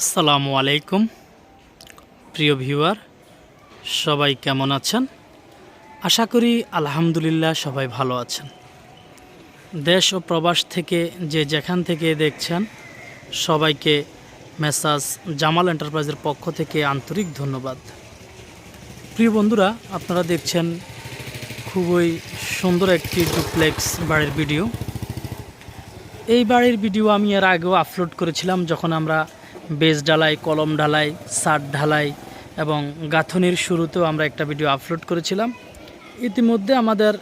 আসসালামু আলাইকুম। প্রিয় ভিউয়ার, সবাই কেমন আছেন? আশা করি আলহামদুলিল্লাহ সবাই ভালো আছেন। দেশ ও প্রবাস থেকে যে যেখান থেকে দেখছেন, সবাইকে মেসাজ জামাল এন্টারপ্রাইজের পক্ষ থেকে আন্তরিক ধন্যবাদ। প্রিয় বন্ধুরা, আপনারা দেখছেন খুবই সুন্দর একটি ডুপ্লেক্স বাড়ির ভিডিও। এই বাড়ির ভিডিও আমি এর আগেও আপলোড করেছিলাম যখন আমরা বেজ ঢালাই, কলম ঢালাই, সার ঢালাই এবং গাঁথনির শুরুতেও আমরা একটা ভিডিও আপলোড করেছিলাম। ইতিমধ্যে আমাদের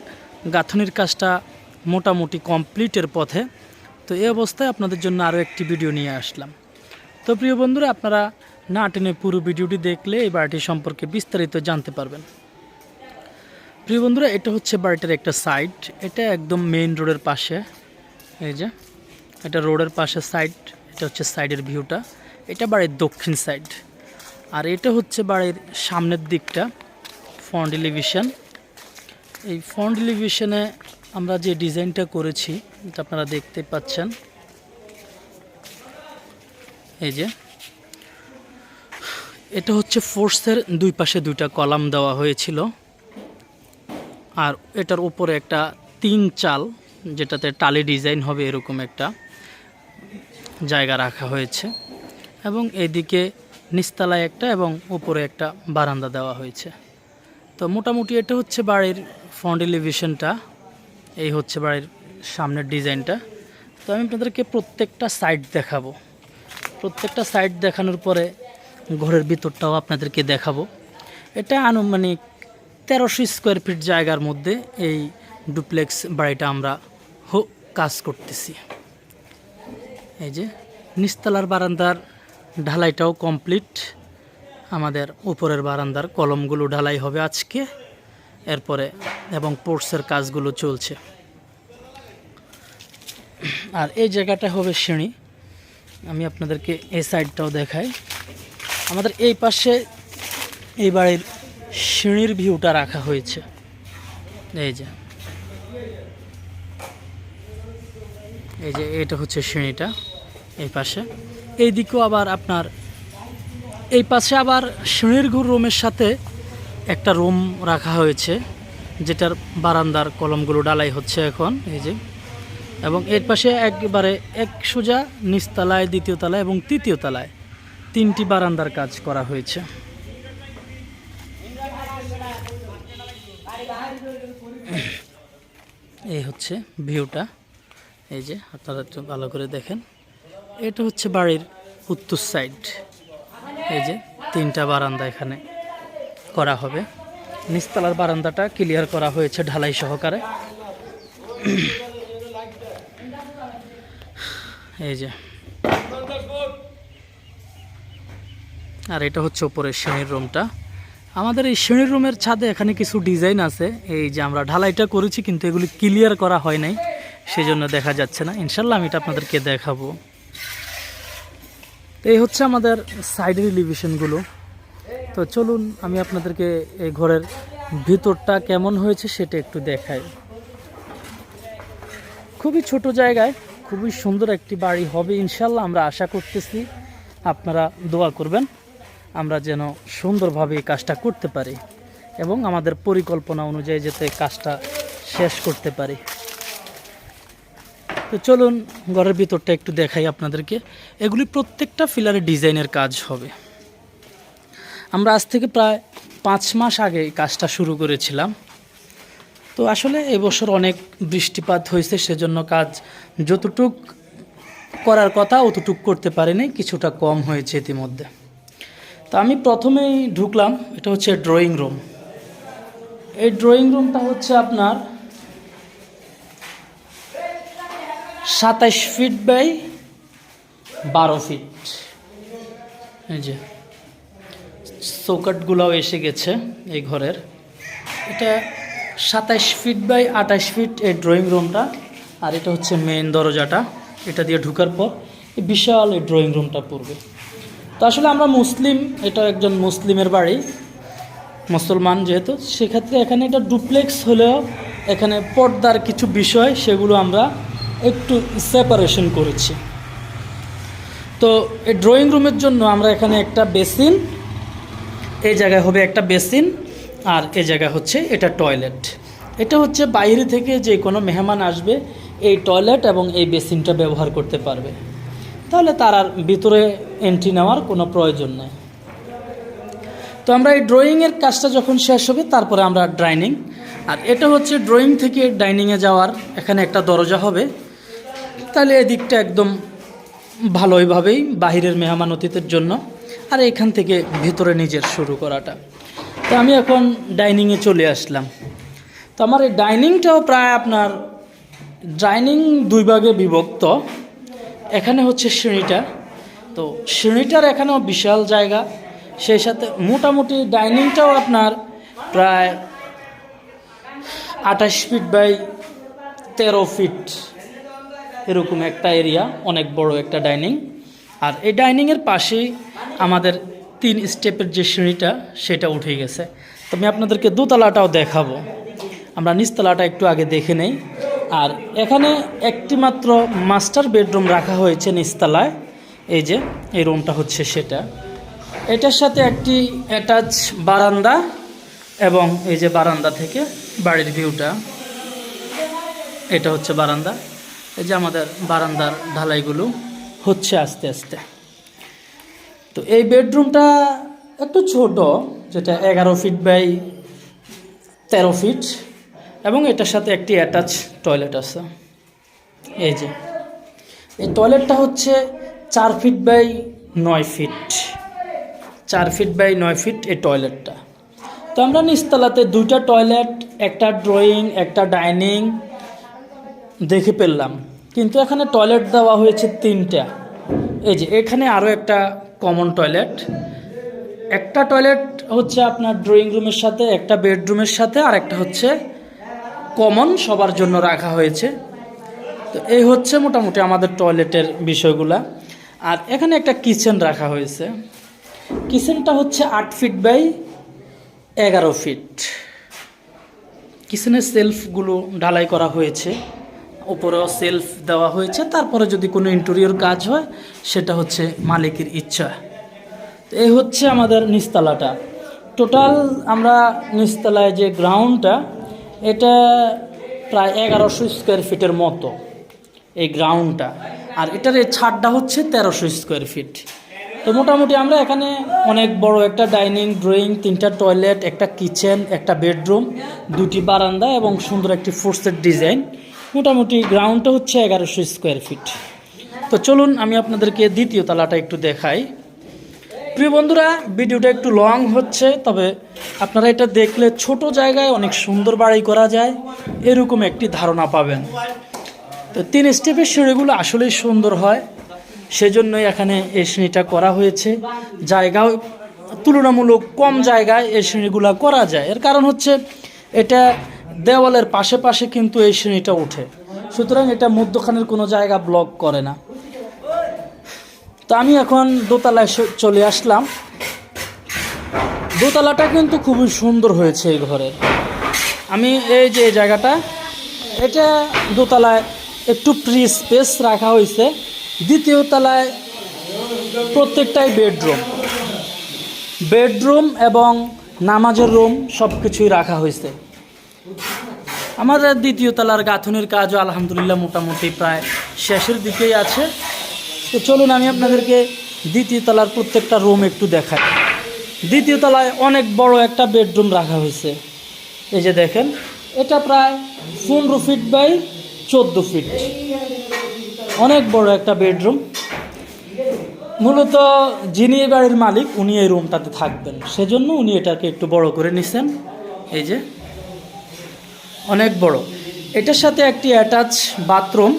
গাঁথনির কাজটা মোটামুটি কমপ্লিটের পথে। তো এই অবস্থায় আপনাদের জন্য আরও একটি ভিডিও নিয়ে আসলাম। তো প্রিয় বন্ধুরা, আপনারা না টেনে পুরো ভিডিওটি দেখলে এই বাড়িটি সম্পর্কে বিস্তারিত জানতে পারবেন। প্রিয় বন্ধুরা, এটা হচ্ছে বাড়িটার একটা সাইড এটা একদম মেইন রোডের পাশে। এই যে, এটা রোডের পাশে সাইড এটা হচ্ছে সাইডের ভিউটা এটা বাড়ির দক্ষিণ সাইড আর এটা হচ্ছে বাড়ির সামনের দিকটা ফ্রন্ট এলিভিশন এই ফ্রন্ট এলিভিশনে আমরা যে ডিজাইনটা করেছি, এটা আপনারা দেখতে পাচ্ছেন। এই যে। এটা হচ্ছে ফোর্সের দুই পাশে দুইটা কলাম দেওয়া হয়েছিল। আর এটার উপরে একটা তিন চাল, যেটাতে টালি ডিজাইন হবে এরকম একটা জায়গা রাখা হয়েছে। এবং এদিকে নিচতলায় একটা এবং উপরে একটা বারান্দা দেওয়া হয়েছে। তো মোটামুটি এটা হচ্ছে বাড়ির ফ্রন্ট এলিভেশনটা এই হচ্ছে বাড়ির সামনের ডিজাইনটা তো আমি আপনাদেরকে প্রত্যেকটা সাইড দেখাবো। প্রত্যেকটা সাইড দেখানোর পরে ঘরের ভিতরটাও আপনাদেরকে দেখাবো। এটা আনুমানিক তেরোশো স্কোয়ার ফিট জায়গার মধ্যে এই ডুপ্লেক্স বাড়িটা আমরা কাজ করতেছি। এই যে নিচতলার বারান্দার ঢালাইটাও কমপ্লিট। আমাদের উপরের বারান্দার কলমগুলো ঢালাই হবে আজকে। এরপরে এবং পোর্টসের কাজগুলো চলছে। আর এই জায়গাটা হবে সিঁড়ি। আমি আপনাদেরকে এই সাইডটাও দেখাই। আমাদের এই পাশে এই বাড়ির সিঁড়ির ভিউটা রাখা হয়েছে। এই যে। এই যে, এটা হচ্ছে সিঁড়িটা এই পাশে। এই দিকেও আবার আপনার এই পাশে আবার ঘর রুমের সাথে একটা রুম রাখা হয়েছে, যেটার বারান্দার কলমগুলো ডালাই হচ্ছে এখন, এই যে। এবং এর পাশে একবারে এক সোজা নিচতলায়, দ্বিতীয় তলায় এবং তৃতীয় তলায় তিনটি বারান্দার কাজ করা হয়েছে। এই হচ্ছে ভিউটা। এই যে, আপনারা একটু ভালো করে দেখেন। এটা হচ্ছে বাড়ির উত্তর সাইড। এই যে তিনটা বারান্দা এখানে করা হবে। নিচতলার বারান্দাটা ক্লিয়ার করা হয়েছে ঢালাই সহকারে। এই যে। আর এটা হচ্ছে উপরের শ্রেণির রুমটা। আমাদের এই শ্রেণির রুমের ছাদে এখানে কিছু ডিজাইন আছে। এই যে আমরা ঢালাইটা করেছি কিন্তু এগুলি ক্লিয়ার করা হয় নাই সেই জন্য দেখা যাচ্ছে না। ইনশাল্লাহ আমি এটা আপনাদেরকে দেখাবো। এই হচ্ছে আমাদের সাইডের এলিভেশনগুলো তো চলুন, আমি আপনাদেরকে এই ঘরের ভিতরটা কেমন হয়েছে সেটা একটু দেখাই। খুবই ছোট জায়গায়, খুবই সুন্দর একটি বাড়ি হবে ইনশাল্লাহ আমরা আশা করতেছি আপনারা দোয়া করবেন, আমরা যেন সুন্দরভাবে এই কাজটা করতে পারি এবং আমাদের পরিকল্পনা অনুযায়ী যাতে কাজটা শেষ করতে পারি। তো চলুন ঘরের ভিতরটা একটু দেখাই আপনাদেরকে। এগুলি প্রত্যেকটা ফিলারের ডিজাইনের কাজ হবে। আমরা আজ থেকে প্রায় পাঁচ মাস আগে এই কাজটা শুরু করেছিলাম। তো আসলে এবছর অনেক বৃষ্টিপাত হয়েছে, সেজন্য কাজ যতটুক করার কথা অতটুক করতে পারিনি, কিছুটা কম হয়েছে ইতিমধ্যে। তো আমি প্রথমেই ঢুকলাম, এটা হচ্ছে ড্রয়িং রুম এই ড্রয়িং রুমটা হচ্ছে আপনার সাতাইশ ফিট বাই বারো ফিট এই যে চৌকাটগুলোও এসে গেছে এই ঘরের। এটা সাতাইশ ফিট বাই আঠাশ ফিট এই ড্রয়িং রুমটা আর এটা হচ্ছে মেন দরজাটা। এটা দিয়ে ঢুকার পর এই বিশাল এই ড্রয়িং রুমটা পড়বে। তো আসলে আমরা মুসলিম, এটা একজন মুসলিমের বাড়ি, মুসলমান যেহেতু, সেক্ষেত্রে এখানে এটা ডুপ্লেক্স হলেও এখানে পর্দার কিছু বিষয়, সেগুলো আমরা একটু সেপারেশন করেছি। তো এই ড্রয়িং রুমের জন্য আমরা এখানে একটা বেসিন এই জায়গায় হবে একটা বেসিন আর এই জায়গায় হচ্ছে এটা টয়লেট এটা হচ্ছে বাইরে থেকে যে কোনো মেহমান আসবে, এই টয়লেট এবং এই বেসিনটা ব্যবহার করতে পারবে। তাহলে তার আর ভিতরে এন্ট্রি নেওয়ার কোনো প্রয়োজন নেই। তো আমরা এই ড্রয়িংয়ের কাজটা যখন শেষ হবে, তারপরে আমরা ডাইনিং আর এটা হচ্ছে ড্রয়িং থেকে ডাইনিংয়ে যাওয়ার, এখানে একটা দরজা হবে। তাহলে এদিকটা একদম ভালোইভাবেই বাহিরের মেহমান অতীতের জন্য। আর এখান থেকে ভিতরে নিজের শুরু করাটা। তো আমি এখন ডাইনিংয়ে চলে আসলাম। তো আমার এই ডাইনিংটাও প্রায় আপনার ডাইনিং দুই ভাগে বিভক্ত। এখানে হচ্ছে সিঁড়িটা। তো সিঁড়িটার এখানেও বিশাল জায়গা। সেই সাথে মোটামুটি ডাইনিংটাও আপনার প্রায় আঠাশ ফিট বাই তেরো ফিট। এরকম একটা এরিয়া, অনেক বড় একটা ডাইনিং। আর এই ডাইনিংয়ের পাশেই আমাদের তিন স্টেপের যে সিঁড়িটা, সেটা উঠে গেছে। তো আমি আপনাদেরকে দোতলাটাও দেখাবো। আমরা নিচতলাটা একটু আগে দেখে নেই। আর এখানে একটি মাত্র মাস্টার বেডরুম রাখা হয়েছে নিচতলায়। এই যে, এই রুমটা হচ্ছে সেটা। এটার সাথে একটি অ্যাটাচ বারান্দা এবং এই যে বারান্দা থেকে বাড়ির ভিউটা। এটা হচ্ছে বারান্দা। এই যে আমাদের বারান্দার ঢালাইগুলো হচ্ছে আস্তে আস্তে। তো এই বেডরুমটা একটু ছোট যেটা এগারো ফিট বাই তেরো ফিট, এবং এটার সাথে একটি অ্যাটাচ টয়লেট আছে। এই যে, এই টয়লেটটা হচ্ছে চার ফিট বাই নয় ফিট। চার ফিট বাই নয় ফিট এই টয়লেটটা। তো আমরা নিচতলাতে দুইটা টয়লেট, একটা ড্রয়িং, একটা ডাইনিং দেখে পেলাম। কিন্তু এখানে টয়লেট দেওয়া হয়েছে তিনটা। এই যে, এখানে আরও একটা কমন টয়লেট একটা টয়লেট হচ্ছে আপনার ড্রয়িং রুমের সাথে, একটা বেডরুমের সাথে, আর একটা হচ্ছে কমন সবার জন্য রাখা হয়েছে। তো এই হচ্ছে মোটামুটি আমাদের টয়লেটের বিষয়গুলা। আর এখানে একটা কিচেন রাখা হয়েছে। কিচেনটা হচ্ছে আট ফিট বাই এগারো ফিট কিচেনের সেলফগুলো ঢালাই করা হয়েছে। উপরেও সেলফ দেওয়া হয়েছে, তারপরে যদি কোনো ইন্টেরিয়র কাজ হয়, সেটা হচ্ছে মালিকের ইচ্ছা। তো এই হচ্ছে আমাদের নিচতলাটা টোটাল আমরা নিচতলায় যে গ্রাউন্ডটা এটা প্রায় এগারোশো স্কোয়ার ফিটের মতো এই গ্রাউন্ডটা আর এটার এই ছাদটা হচ্ছে তেরোশো স্কোয়ার ফিট তো মোটামুটি আমরা এখানে অনেক বড় একটা ডাইনিং ড্রয়িং তিনটা টয়লেট একটা কিচেন একটা বেডরুম দুটি বারান্দা এবং সুন্দর একটি ফোর্সের ডিজাইন মোটামুটি গ্রাউন্ডটা হচ্ছে এগারোশো স্কোয়ার ফিট তো চলুন, আমি আপনাদেরকে দ্বিতীয় তলাটা একটু দেখাই। প্রিয় বন্ধুরা, ভিডিওটা একটু লং হচ্ছে, তবে আপনারা এটা দেখলে ছোট জায়গায় অনেক সুন্দর বাড়ি করা যায়, এরকম একটি ধারণা পাবেন। তো তিন স্টেপের সিঁড়িগুলো আসলেই সুন্দর হয়, সেজন্যই এখানে এই সিঁড়িটা করা হয়েছে। জায়গাও তুলনামূলক কম জায়গায় এই শ্রেণীগুলো করা যায়। এর কারণ হচ্ছে, এটা দেওয়ালের পাশে পাশে কিন্তু এই সিঁড়িটা ওঠে। সুতরাং এটা মধ্যখানের কোনো জায়গা ব্লক করে না। তো আমি এখন দোতলায় চলে আসলাম। দোতলাটা কিন্তু খুবই সুন্দর হয়েছে এই ঘরের। আমি এই যে জায়গাটা, এটা দোতলায় একটু ফ্রি স্পেস রাখা হয়েছে। দ্বিতীয় তলায় প্রত্যেকটাই বেডরুম বেডরুম এবং নামাজের রুম সব কিছুই রাখা হয়েছে। আমাদের দ্বিতীয় তলার গাঁথনির কাজও আলহামদুলিল্লাহ মোটামুটি প্রায় শেষের দিকেই আছে। তো চলুন, আমি আপনাদেরকে দ্বিতীয় তলার প্রত্যেকটা রুম একটু দেখাই। দ্বিতীয় তলায় অনেক বড় একটা বেডরুম রাখা হয়েছে। এই যে দেখেন, এটা প্রায় পনেরো ফিট বাই চোদ্দ ফিট। অনেক বড় একটা বেডরুম। মূলত যিনি বাড়ির মালিক, উনি এই রুমটাতে থাকবেন। সেজন্য উনি এটাকে একটু বড় করে নিছেন। এই যে অনেক বড়। এটার সাথে একটি অ্যাটাচ বাথরুম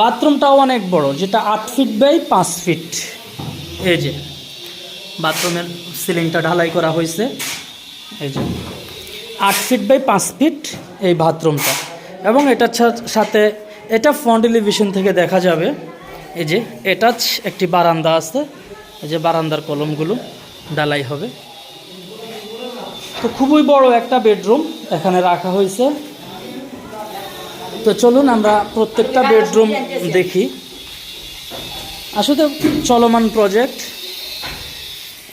বাথরুমটাও অনেক বড়, যেটা আট ফিট বাই পাঁচ ফিট এই যে বাথরুমের সিলিংটা ঢালাই করা হয়েছে। এই যে, আট ফিট বাই পাঁচ ফিট এই বাথরুমটা এবং এটার সাথে এটা ফ্রন্ট এলিভেশন থেকে দেখা যাবে। এই যে এটাচ একটি বারান্দা আছে। এই যে, বারান্দার কলমগুলো ঢালাই হবে। তো খুবই বড় একটা বেডরুম এখানে রাখা হয়েছে। তো চলুন আমরা প্রত্যেকটা বেডরুম দেখি। আসলে চলমান প্রজেক্ট।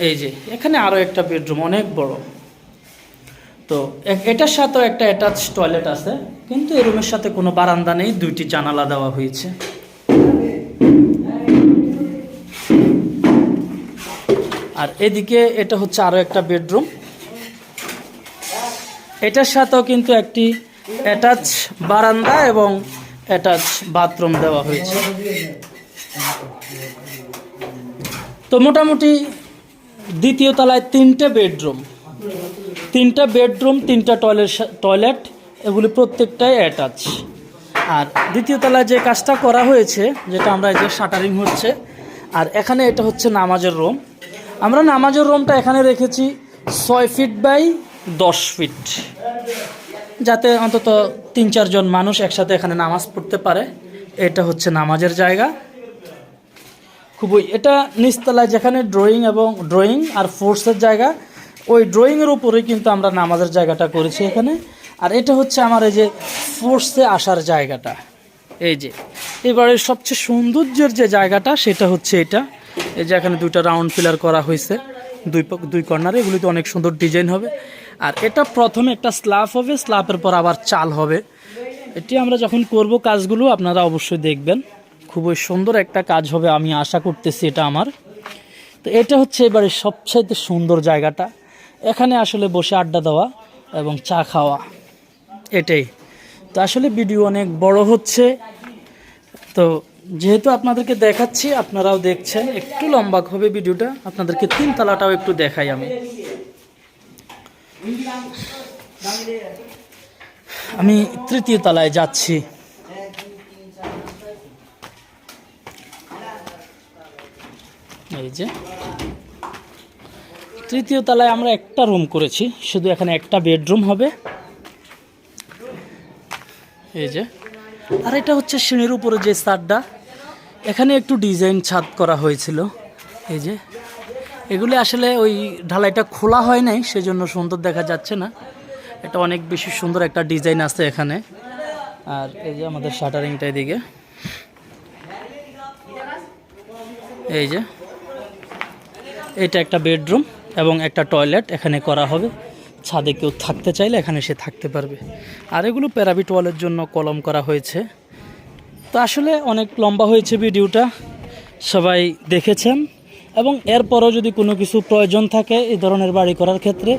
এই যে এখানে আরও একটা বেডরুম অনেক বড়। তো এটার সাথেও একটা অ্যাটাচ টয়লেট আছে কিন্তু এই রুমের সাথে কোনো বারান্দা নেই দুইটি জানালা দেওয়া হয়েছে। আর এদিকে এটা হচ্ছে আরও একটা বেডরুম। এটার সাথেও কিন্তু একটি অ্যাটাচ বারান্দা এবং অ্যাটাচ বাথরুম দেওয়া হয়েছে। তো মোটামুটি দ্বিতীয় তলায় তিনটে বেডরুম তিনটা বেডরুম তিনটা টয়লেট টয়লেট এগুলি প্রত্যেকটাই অ্যাটাচ আর দ্বিতীয় তলায় যে কাজটা করা হয়েছে, যেটা আমরা যে শাটারিং হচ্ছে, আর এখানে এটা হচ্ছে নামাজের রুম আমরা নামাজের রুমটা এখানে রেখেছি ছয় ফিট বাই দশ ফিট যাতে অন্তত তিন চারজন মানুষ একসাথে এখানে নামাজ পড়তে পারে। এটা হচ্ছে নামাজের জায়গা। খুবই, এটা নিচতলায় যেখানে ড্রয়িং এবং ড্রয়িং আর ফোর্সের জায়গা, ওই ড্রয়িংয়ের উপরেই কিন্তু আমরা নামাজের জায়গাটা করেছি এখানে। আর এটা হচ্ছে আমার এই যে ফোর্সে আসার জায়গাটা। এই যে, এবারে সবচেয়ে সৌন্দর্যের যে জায়গাটা, সেটা হচ্ছে এটা। এই যে এখানে দুইটা রাউন্ড পিলার করা হয়েছে। দুই দুই কর্নারে এগুলিতে অনেক সুন্দর ডিজাইন হবে। আর এটা প্রথমে একটা স্ল্যাব হবে স্ল্যাবের পর আবার চাল হবে। এটি আমরা যখন করব কাজগুলো, আপনারা অবশ্যই দেখবেন। খুবই সুন্দর একটা কাজ হবে, আমি আশা করতেছি এটা আমার। তো এটা হচ্ছে এবারে সবচাইতে সুন্দর জায়গাটা। এখানে আসলে বসে আড্ডা দেওয়া এবং চা খাওয়া, এটাই। তো আসলে ভিডিও অনেক বড় হচ্ছে। তো যেহেতু আপনাদেরকে দেখাচ্ছি, আপনারাও দেখছেন, একটু লম্বা হবে ভিডিওটা। আপনাদেরকে তিন তলাটাও একটু দেখাই আমি। আমি তৃতীয় তলায় যাচ্ছি। এই যে। তৃতীয় তলায় আমরা একটা রুম করেছি, শুধু এখানে একটা বেডরুম হবে। এই যে। আর এটা হচ্ছে সিঁড়ির উপরে যে ছাদটা এখানে একটু ডিজাইন ছাদ করা হয়েছিল। এই যে। এগুলি আসলে ওই ঢালাইটা খোলা হয় নাই, সেজন্য সুন্দর দেখা যাচ্ছে না। এটা অনেক বেশি সুন্দর একটা ডিজাইন আছে এখানে। আর এই যে আমাদের শাটারিংটা এদিকে। এই যে। এটা একটা বেডরুম এবং একটা টয়লেট এখানে করা হবে। ছাদে কেউ থাকতে চাইলে এখানে সে থাকতে পারবে। আর এগুলো প্যারাবিট ওয়ালের জন্য কলম করা হয়েছে। তো আসলে অনেক লম্বা হয়েছে ভিডিওটা। সবাই দেখেছেন। এবং এরপরও যদি কোনো কিছু প্রয়োজন থাকে এই ধরনের বাড়ি করার ক্ষেত্রে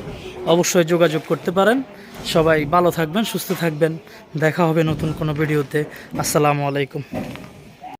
অবশ্যই যোগাযোগ করতে পারেন। সবাই ভালো থাকবেন, সুস্থ থাকবেন। দেখা হবে নতুন কোনো ভিডিওতে। আসসালামু আলাইকুম।